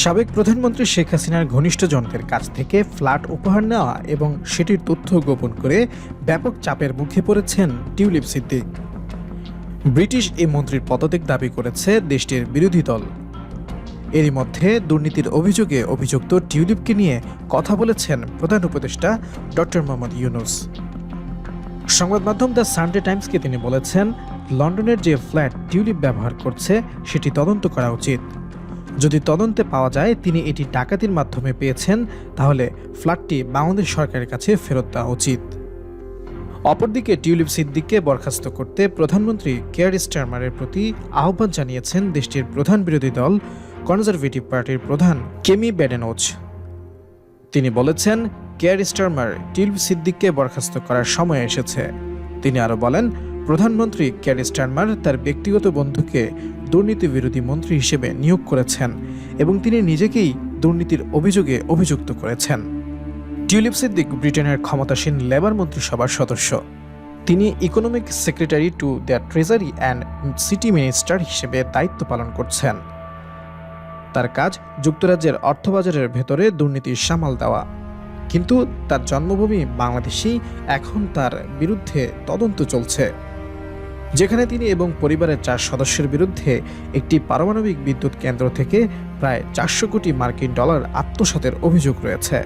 সাবেক প্রধানমন্ত্রী শেখ হাসিনার ঘনিষ্ঠজনদের কাছ থেকে ফ্ল্যাট উপহার নেওয়া এবং সেটির তথ্য গোপন করে ব্যাপক চাপের মুখে পড়েছেন টিউলিপ সিদ্দিক। ব্রিটিশ এই মন্ত্রীর পদত্যাগ দাবি করেছে দেশটির বিরোধী দল। এরই মধ্যে দুর্নীতির অভিযোগে অভিযুক্ত টিউলিপকে নিয়ে কথা বলেছেন প্রধান উপদেষ্টা ডক্টর মোহাম্মদ ইউনুস। সংবাদ মাধ্যম দ্য সানডে টাইমসকে তিনি বলেছেন, লন্ডনের যে ফ্ল্যাট টিউলিপ ব্যবহার করছে, সেটি তদন্ত করা উচিত। যদি তদন্তে পাওয়া যায়, তিনি এটি ডাকাতির মাধ্যমে পেয়েছেন, তাহলে ফ্ল্যাটটি বাংলাদেশ সরকারের কাছে ফেরত দেওয়া উচিত। অপরদিকে টিউলিপ সিদ্দিককে বরখাস্ত করতে প্রধানমন্ত্রী কেয়ার স্টারমারের প্রতি আহ্বান জানিয়েছেন দেশটির প্রধান বিরোধী দল, কনজারভেটিভ পার্টির প্রধান কেমি ব্যাডেনোচ তিনি বলেছেন, কেয়ার স্টারমার টিউলিপ সিদ্দিককে বরখাস্ত করার সময় এসেছে। তিনি আরও বলেন, প্রধানমন্ত্রী কেয়ার স্টারমার তার ব্যক্তিগত বন্ধুকে দুর্নীতি বিরোধী মন্ত্রী হিসেবে নিয়োগ করেছেন এবং তিনি নিজেকেই দুর্নীতির অভিযোগে অভিযুক্ত করেছেন। টিউলিপ সিদ্দিক ব্রিটেনের ক্ষমতাসীন লেবার মন্ত্রিসভার সদস্য। তিনি economic secretary to the treasury and city minister হিসেবে দায়িত্ব পালন করছেন। তার কাজ যুক্তরাজ্যের অর্থবাজারের ভেতরে দুর্নীতির সামাল দেওয়া। কিন্তু তার জন্মভূমি বাংলাদেশেই এখন তার বিরুদ্ধে তদন্ত চলছে। যেখানে তিনি এবং পরিবারের চার সদস্যের বিরুদ্ধে একটি পারমাণবিক বিদ্যুৎ কেন্দ্র থেকে প্রায় চারশো কোটি মার্কিন ডলার আত্মসাতের অভিযোগ রয়েছে।